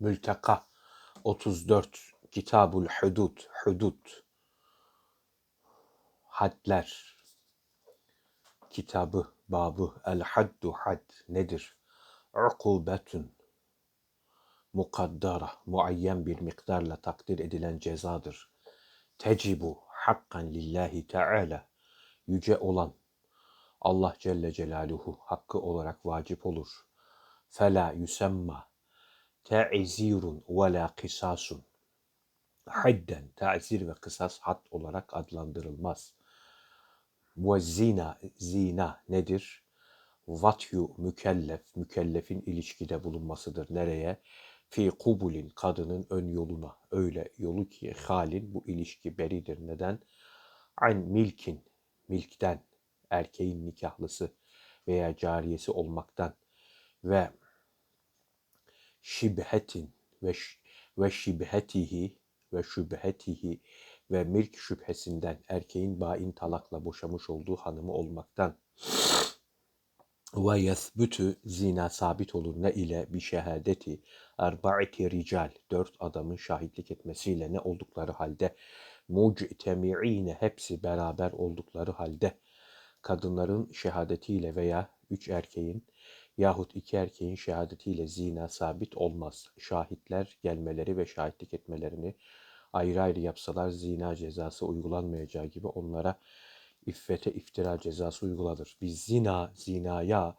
Mülteka. 34 Kitabul Hudud. Hudud. Hadler. Kitabı babı. El Haddu Had. Nedir? Ukubetun mukaddara. Muayyen bir miktarla takdir edilen cezadır. Tecibu hakkan lillahi teala. Yüce olan. Allah Celle Celaluhu hakkı olarak vacip olur. Fela yusemma te'zirun ve la kısasun. Hadden, ta'zir ve kısas had olarak adlandırılmaz. Ve zina, zina nedir? Vatyu mükellef, mükellefin ilişkide bulunmasıdır. Nereye? Fi kubulin, kadının ön yoluna. Öyle yolu ki halin bu ilişki beridir. Neden? An milkin, milkten, erkeğin nikahlısı veya cariyesi olmaktan ve şibhetin ve ve şibhetihi ve şübhetihi ve milk şüphesinden erkeğin bain talakla boşamış olduğu hanımı olmaktan ve yesbütü zina sabit olur ne ile bir şehadeti erba'iti rical dört adamın şahitlik etmesiyle ne oldukları halde muctemi'ine hepsi beraber oldukları halde kadınların şehadetiyle veya üç erkeğin yahut iki erkeğin şehadetiyle zina sabit olmaz. Şahitler gelmeleri ve şahitlik etmelerini ayrı ayrı yapsalar zina cezası uygulanmayacağı gibi onlara iffete iftira cezası uygulanır. Biz zina, zinaya,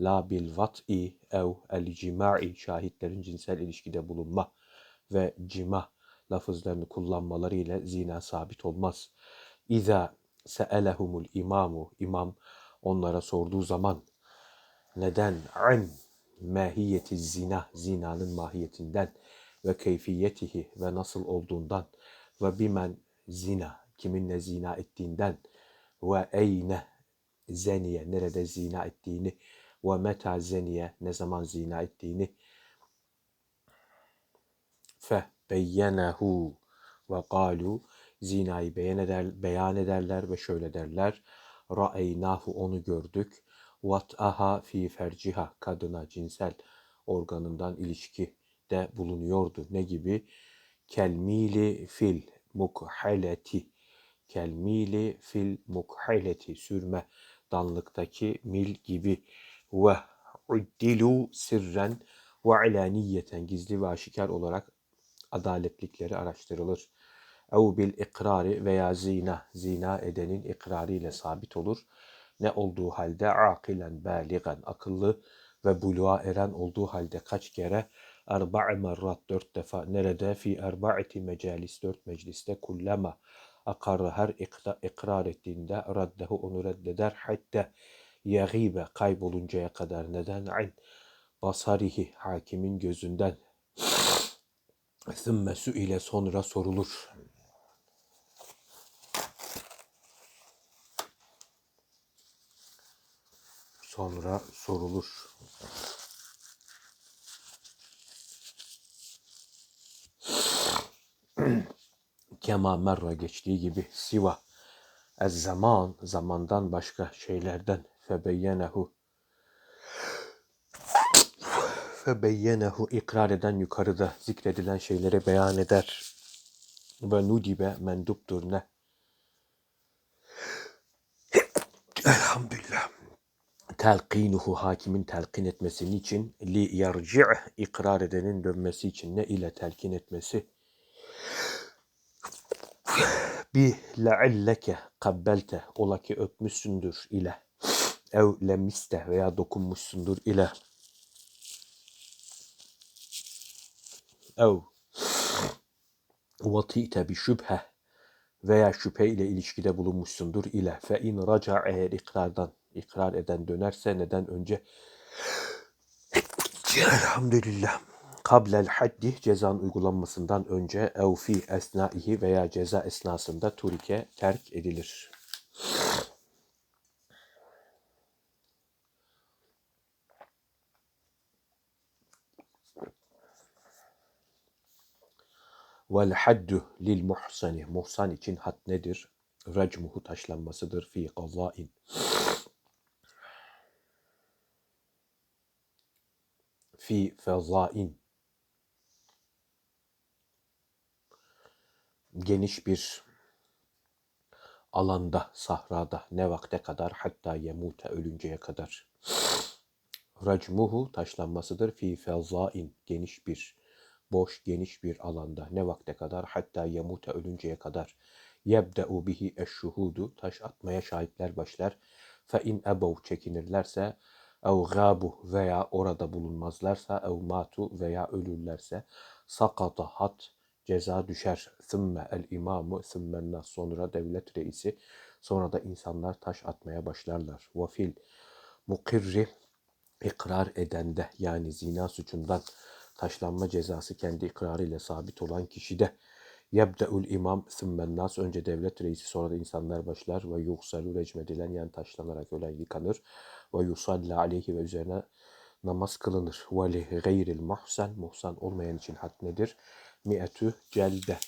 la bil vat'i ev el cima'i şahitlerin cinsel ilişkide bulunma ve cima lafızlarını kullanmaları ile zina sabit olmaz. İza se'elehumul imamu imam onlara sorduğu zaman neden? An mahiyeti zina zinanın mahiyetinden ve keyfiyetihi ve nasıl olduğundan ve bimen zina kiminle zina ettiğinden ve eyne zeniye nerede zina ettiğini ve meta zeniye ne zaman zina ettiğini fe beyyenehu ve galu zinayı beyan, eder, beyan ederler ve şöyle derler ra'eynahu onu gördük vat'aha fi ferciha kadına cinsel organından ilişkide bulunuyordu. Ne gibi? Kelmili fil mukhaleti kelmili fil mukhaleti sürme danlıktaki mil gibi ve uddilu sirren ve alaniyeten gizli ve aşikar olarak adaletlikleri araştırılır. Ev bil ikrari veya zina, zina edenin ikrarı ile sabit olur. Ne olduğu halde akilen, baligan, akıllı ve buluğa eren olduğu halde kaç kere? Erba'i merrat dört defa. Nerede? Fi erba'iti mecalis dört mecliste kullama akarı. Her ikrar ettiğinde raddehu onu reddeder. Hatta yagibe kayboluncaya kadar. Neden? An basarihi hakimin gözünden. Thümme ile sonra sorulur. Sonra sorulur. Kema merra geçtiği gibi siva ez zaman zamandan başka şeylerden febeyyenehu febeyyenehu ikrar eden yukarıda zikredilen şeyleri beyan eder. Ve nudibe menduptur ne? Elhamdülillah. Telkinuhu hakimin telkin etmesi için li yerci' ikrar edenin dönmesi için ne ile telkin etmesi? Bi lealleke kabbelte ola ki öpmüşsündür ile. Ev lemiste veya dokunmuşsundur ile. Ev. Vatite bi şüphe veya şüphe ile ilişkide bulunmuşsundur ile. Fe in raca eğer ikrardan ikrar eden dönerse neden önce elhamdülillah kablel haddi cezanın uygulanmasından önce ev fi esnaihi veya ceza esnasında turike terk edilir. Vel haddu lil muhsani. Muhsan için had nedir? Recmuhu taşlanmasıdır fi kazain. fi fezain. Geniş bir alanda, sahrada, ne vakte kadar, hatta yemute ölünceye kadar. Racmuhu taşlanmasıdır fi fezain, geniş bir, boş geniş bir alanda, ne vakte kadar, hatta yemute ölünceye kadar. Yebde'u bihi eşşuhudu, taş atmaya şahitler başlar. Fe in ebav çekinirlerse, ev gabu veya orada bulunmazlarsa ev matu veya ölürlerse sakata hat ceza düşer. Sümme el imamu sümmenna sonra devlet reisi sonra da insanlar taş atmaya başlarlar. Ve fil mukirri ikrar edende yani zina suçundan taşlanma cezası kendi ikrarıyla sabit olan kişide yebde'ül imam sümmen nas önce devlet reisi sonra da insanlar başlar ve yuhsalu recmedilen yani taşlanarak ölen yıkanır ve yusalli aleyhi ve üzerine namaz kılınır. Ve li gayril muhsen muhsan olmayan için had nedir? Mi'etü celde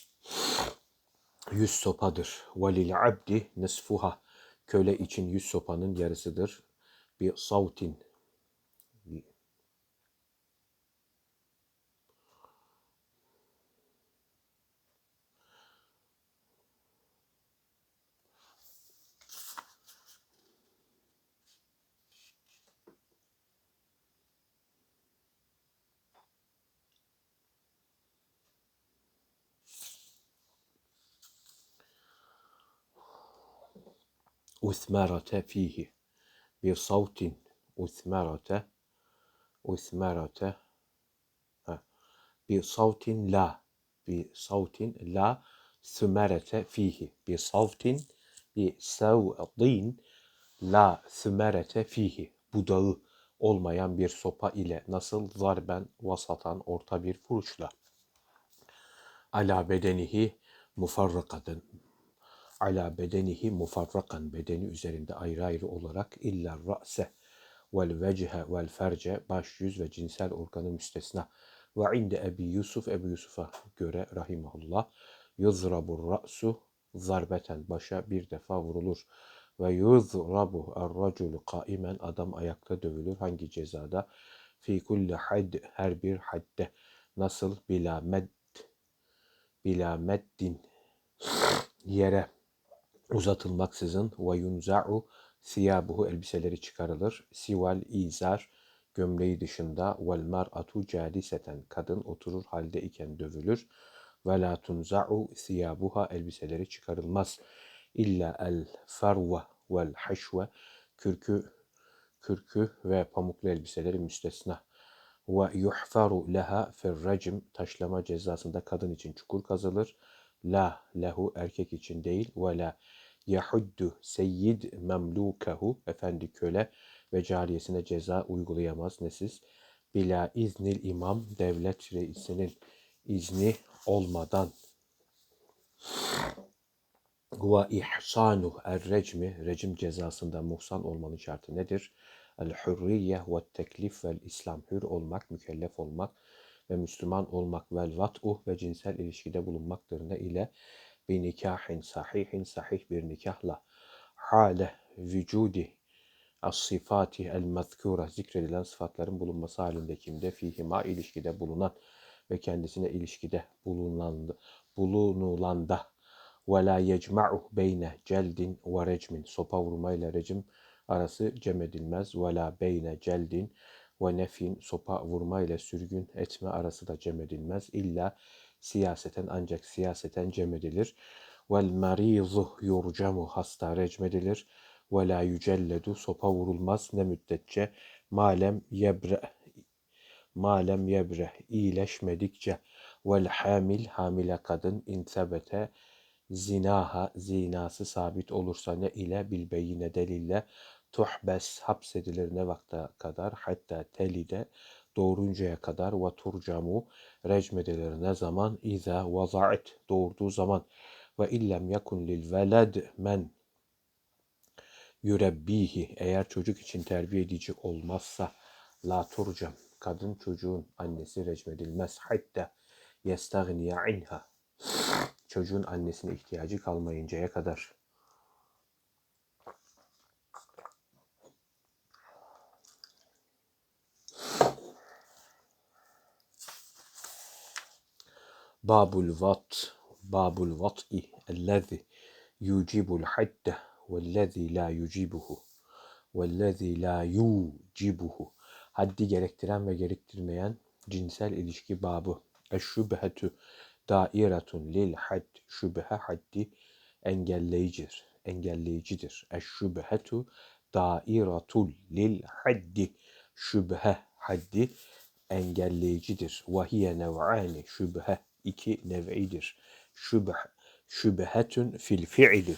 yüz sopadır. Ve lil abdi nisfuha köle için yüz sopanın yarısıdır. Bir savtin usmerate fihi bir savtin usmerate usmerate bir savtin la bir savtin la sümerete fihi bir savtin bir savtin la sümerete fihi budağı olmayan bir sopa ile nasıl zarben vasatan orta bir vuruşla ala bedenihi mufarrakaten ala bedenihi mufarrakan bedeni üzerinde ayrı ayrı olarak illa ra'se vel vecihe vel ferce baş yüz ve cinsel organı müstesna. Ve inde Ebi Yusuf Ebu Yusuf'a göre rahimahullah yuzrabu ra'su zarbeten başa bir defa vurulur. Ve yuzrabu er-raculu kaimen adam ayakta dövülür hangi cezada? Fi kulli had her bir hadde. Nasıl? Bila med bila meddin yere uzatılmaksızın ve yunza'u siyabuhu elbiseleri çıkarılır. Sival izar gömleği dışında vel mar'atu caliseten kadın oturur halde iken dövülür. Ve la tunza'u siyabuha elbiseleri çıkarılmaz. İlla el farve vel haşve kürkü kürkü ve pamuklu elbiseleri müstesna. Ve yuhfaru leha fir taşlama cezasında kadın için çukur kazılır. La lehu erkek için değil. Ve la yahuddu seyyid memlukehu. Efendi köle ve cariyesine ceza uygulayamaz nesiz. Bila iznil imam devlet reisinin izni olmadan. Ve ihsanu er recmi recim cezasında muhsan olmanın şartı nedir? El hürriye ve teklif vel İslam hür olmak, mükellef olmak ve Müslüman olmak vel vat'u ve cinsel ilişkide bulunmaktır ne ile bir nikahin sahihin sahih bir nikahla hale vücudi as-sifati el-mazkura zikredilen sıfatların bulunması halinde kimde fihima ilişkide bulunan ve kendisine ilişkide bulunan bulunulanda ve la yecma'u beyne celdin ve recmin sopa vurmayla recim arası cem edilmez. Ve la beyne celdin ve nefin sopa vurma ile sürgün etme arası da cem edilmez. İlla siyaseten ancak siyaseten cem edilir. Vel marizu yurcamu hasta recmedilir. Ve la yücelledu sopa vurulmaz ne müddetçe malem yebre malem yebre iyileşmedikçe vel hamil hamile kadın insebete zinaha zinası sabit olursa ne ile bilbeyine delille tuhbes hapsedilir ne vakte kadar? Hatta telide doğuruncaya kadar ve turcamu recmedilir ne zaman? İza vaza'at doğurduğu zaman ve illem yakun lil veled men yürebbihi eğer çocuk için terbiye edici olmazsa la turcam kadın çocuğun annesi recmedilmez hatta yestagniya inha çocuğun annesine ihtiyacı kalmayıncaya kadar. Babul vat, babul vat'i ellezî yucibul hadde vellezî la yucibuhu vellezî la yucibuhu haddi gerektiren ve gerektirmeyen cinsel ilişki babı eşşübhetü dairetun lil had şübhe haddi engelleyicidir engelleyicidir eşşübhetu dairatul lil haddi şübhe haddi engelleyicidir. Vahiye nev'ani şübhe iki nev'idir. Şübh şübhetün fil fiili.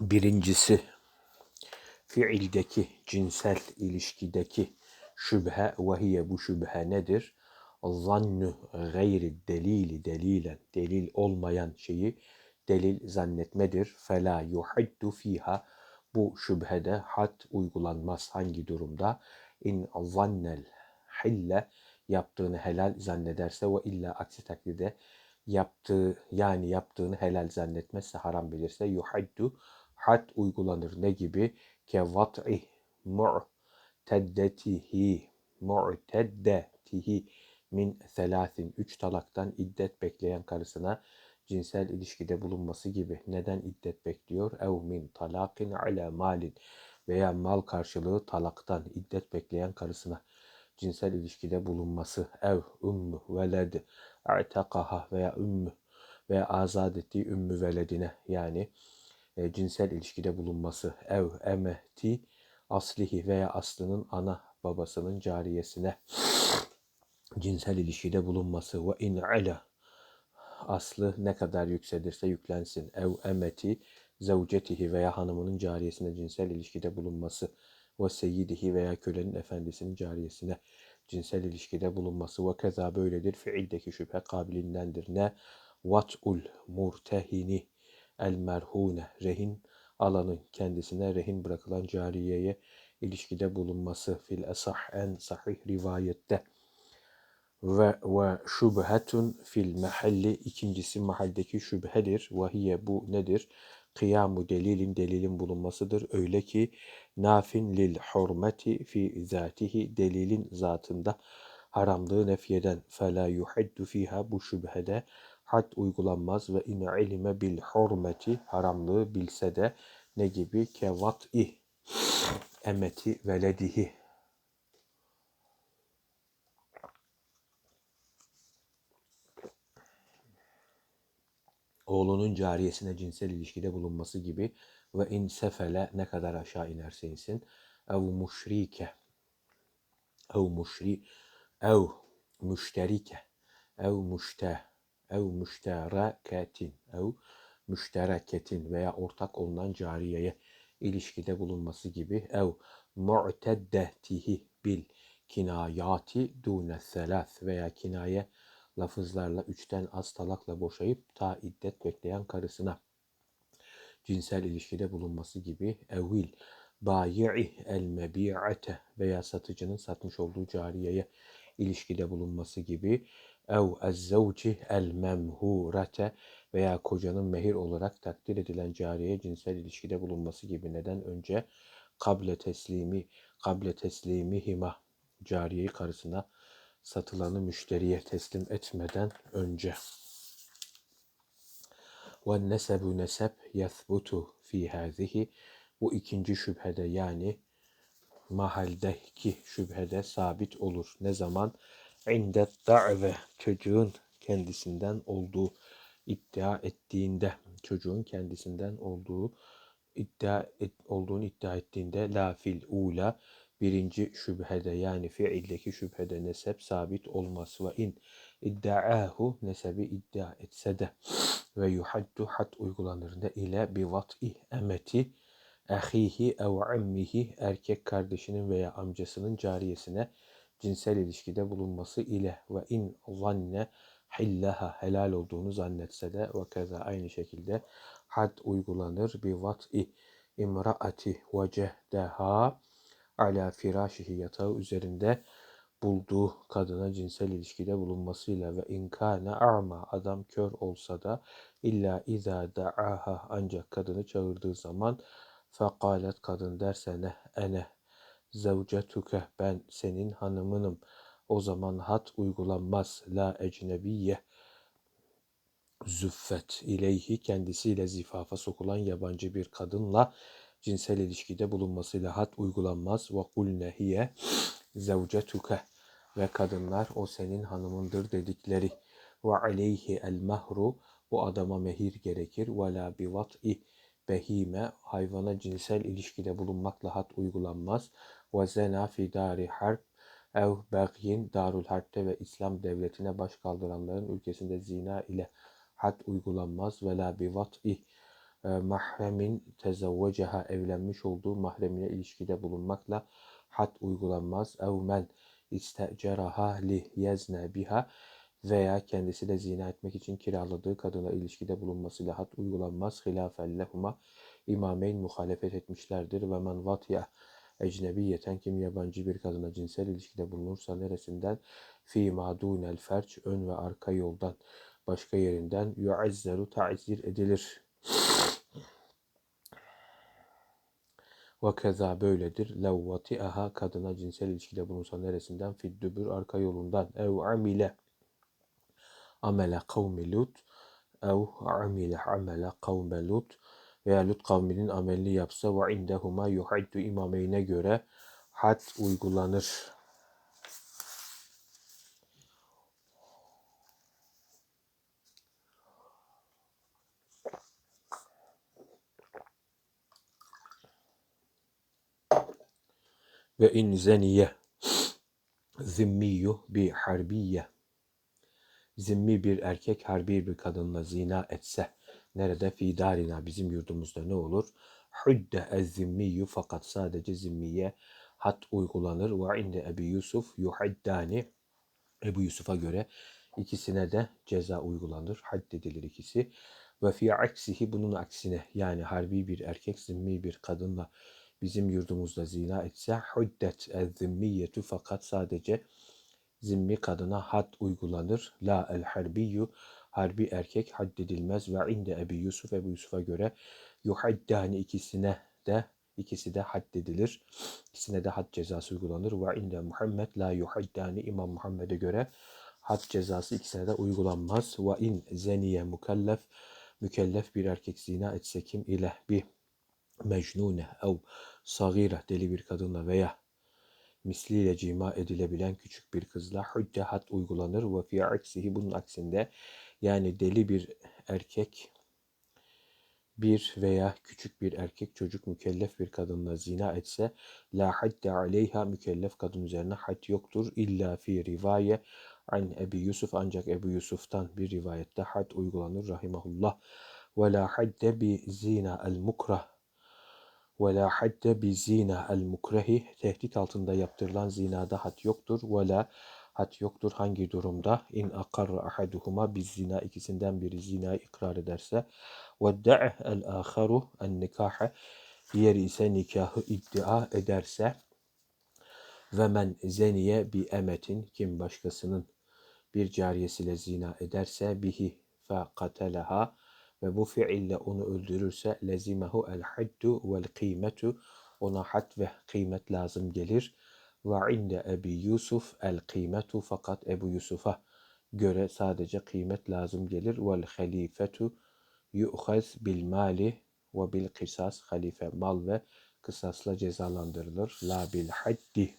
Birincisi fiildeki cinsel ilişkideki şübhe vahiye bu şübhe nedir? Zannu gayri delili delilen delil olmayan şeyi delil zannetmedir. Fela yuhaddu fiha bu şüphede had uygulanmaz hangi durumda? İn zannel hille yaptığını helal zannederse ve illa aksi takdirde yaptığı yani yaptığını helal zannetmezse haram bilirse yuhaddu had uygulanır. Ne gibi? Ke vat'i mu'teddetihi mu'teddetihi min selasin üç talaktan iddet bekleyen karısına cinsel ilişkide bulunması gibi neden iddet bekliyor? Ev min talakin ala malin veya mal karşılığı talaktan iddet bekleyen karısına cinsel ilişkide bulunması ev ümmü veled i'takaha veya ümmü veya azat ettiği ümmü veledine yani e, cinsel ilişkide bulunması ev emeti aslihi veya aslının ana babasının cariyesine cinsel ilişkide bulunması ve in ala aslı ne kadar yükselirse yüklensin. Ev emeti zevcetihi veya hanımının cariyesine cinsel ilişkide bulunması ve seyyidihi veya kölenin efendisinin cariyesine cinsel ilişkide bulunması ve keza böyledir. Fiildeki şüphe kabilindendir. Ne? Vat'ul murtehini el merhune rehin alanın kendisine rehin bırakılan cariyeye ilişkide bulunması fil esah en sahih rivayette ve ve şubhetun fil mahalli ikincisi mahalldeki şüphedir. Ve hiye bu nedir? Kıyamu delilin delilin bulunmasıdır. Öyle ki nafin lil hurmeti fi zatihi delilin zatında haramlığı nefyeden fela yuhaddu fiha bu şüphede had uygulanmaz ve in ilime bil hurmeti haramlığı bilse de ne gibi kevat'i emeti veledihi oğlunun cariyesine cinsel ilişkide bulunması gibi ve in sefele ne kadar aşağı inerse insin ev müşrike ev müşri ev müşterike ev müşte ev müştereketin ev müştereketin veya ortak olunan cariyeye ilişkide bulunması gibi ev mu'teddetihi bil kinayati dune selas veya kinaye lafızlarla üçten az talakla boşayıp ta iddet bekleyen karısına. Cinsel ilişkide bulunması gibi evil bayi'i el mebi'ate veya satıcının satmış olduğu cariyeye ilişkide bulunması gibi ev ezzevci el memhurate veya kocanın mehir olarak takdir edilen cariyeye cinsel ilişkide bulunması gibi neden önce kable teslimi kable teslimi hima cariyeyi karısına satılanı müşteriye teslim etmeden önce. Ve nesebu nesep yethbutu fi hazihi bu ikinci şüphede yani mahaldeki şüphede sabit olur. Ne zaman? İnde da've çocuğun kendisinden olduğu iddia ettiğinde çocuğun kendisinden olduğu iddia et, olduğunu iddia ettiğinde la fil ula birinci şüphede yani fiildeki şüphede nesep sabit olması ve in idda'ahu nesebi iddia etse de ve yuhaddu had uygulanır ne ile bi vat'i emeti ahihi ev ammihi erkek kardeşinin veya amcasının cariyesine cinsel ilişkide bulunması ile ve in zanne hillaha helal olduğunu zannetse de ve keza aynı şekilde had uygulanır bi vat'i imraati vecehdeha ala firâşihi yatağı üzerinde bulduğu kadına cinsel ilişkide bulunmasıyla ve inkâne a'ma adam kör olsa da illa izâ da'aha ancak kadını çağırdığı zaman fekalet kadın derse ne ene zevcetuke ben senin hanımınım O zaman had uygulanmaz. La ecnebiye züffet ileyhi kendisiyle zifafa sokulan yabancı bir kadınla cinsel ilişkide bulunmasıyla had uygulanmaz. Ve kulne hiye zevcetuke ve kadınlar o senin hanımındır dedikleri. Ve aleyhi el mahru bu adama mehir gerekir. Ve la bi vat'i behime hayvana cinsel ilişkide bulunmakla had uygulanmaz. Ve zena fi harp ev bagyin darul harpte ve İslam devletine baş kaldıranların ülkesinde zina ile had uygulanmaz. Ve la bi vat'i e, mahremin tezevveceha evlenmiş olduğu mahremine ilişkide bulunmakla had uygulanmaz. Ev men isteceraha li yezne biha veya kendisi de zina etmek için kiraladığı kadına ilişkide bulunmasıyla had uygulanmaz. Hilafen lehuma imameyn muhalefet etmişlerdir. Ve men vatya ecnebiyeten kim yabancı bir kadına cinsel ilişkide bulunursa neresinden fi madunel ferç ön ve arka yoldan başka yerinden yuazzeru ta'zir edilir. Ve keza böyledir. Levvati aha kadına cinsel ilişkide bulunsa neresinden fiddübür arka yolundan ev amile amele kavmi lut ev amile amele kavme lut veya Lut kavminin amelini yapsa ve indehuma yuhaddu imameyne göre had uygulanır. Ve in zeniye. Zimmiyu bi harbiye. Zimmi bir erkek harbi bir kadınla zina etse nerede? Fi darina. Bizim yurdumuzda ne olur? Hudde ez zimmiyu fakat sadece zimmiye hat uygulanır. Ve inde Ebi Yusuf yuhaddani Ebu Yusuf'a göre ikisine de ceza uygulanır. Haddedilir ikisi. Ve fi aksihi bunun aksine yani harbi bir erkek zimmi bir kadınla bizim yurdumuzda zina etse huddet zimmiyetu fakat sadece zimmi kadına had uygulanır. La el harbiyyu harbi erkek haddedilmez ve inde Ebi Yusuf Ebu Yusuf'a göre yuhaddani ikisine de ikisi de haddedilir. İkisine de had cezası uygulanır. Ve inde Muhammed la yuhaddani İmam Muhammed'e göre had cezası ikisine de uygulanmaz. Ve in zeniye mükellef mükellef bir erkek zina etse kim ile bir mecnune ev sagire deli bir kadınla veya misliyle cima edilebilen küçük bir kızla hüdde had uygulanır ve fi aksihi bunun aksinde yani deli bir erkek bir veya küçük bir erkek çocuk mükellef bir kadınla zina etse la hadde aleyha mükellef kadın üzerine had yoktur. İlla fi rivaye an Ebi Yusuf ancak Ebu Yusuf'tan bir rivayette had uygulanır rahimahullah. Ve la hadde bi zina el mukrah ve la hadde bi zina el mukrehi. Tehdit altında yaptırılan zinada had yoktur. Ve la had yoktur. Hangi durumda? İn akarra ahaduhuma. Biz zina ikisinden biri zina ikrar ederse ve da'a el aharu en nikahe diğeri ise nikahı iddia ederse ve men zeniye bi emetin. Kim başkasının bir cariyesiyle zina ederse bihi fe kateleha ve bu fiille onu öldürürse lezimehu el haddu vel kıymetu ona had ve kıymet lazım gelir. Ve inde Ebi Yusuf el kıymetu fakat Ebu Yusuf'a göre sadece kıymet lazım gelir. Vel halifetu yu'khaz bil mali ve bil kısas halife mal ve kısasla cezalandırılır. La bil haddi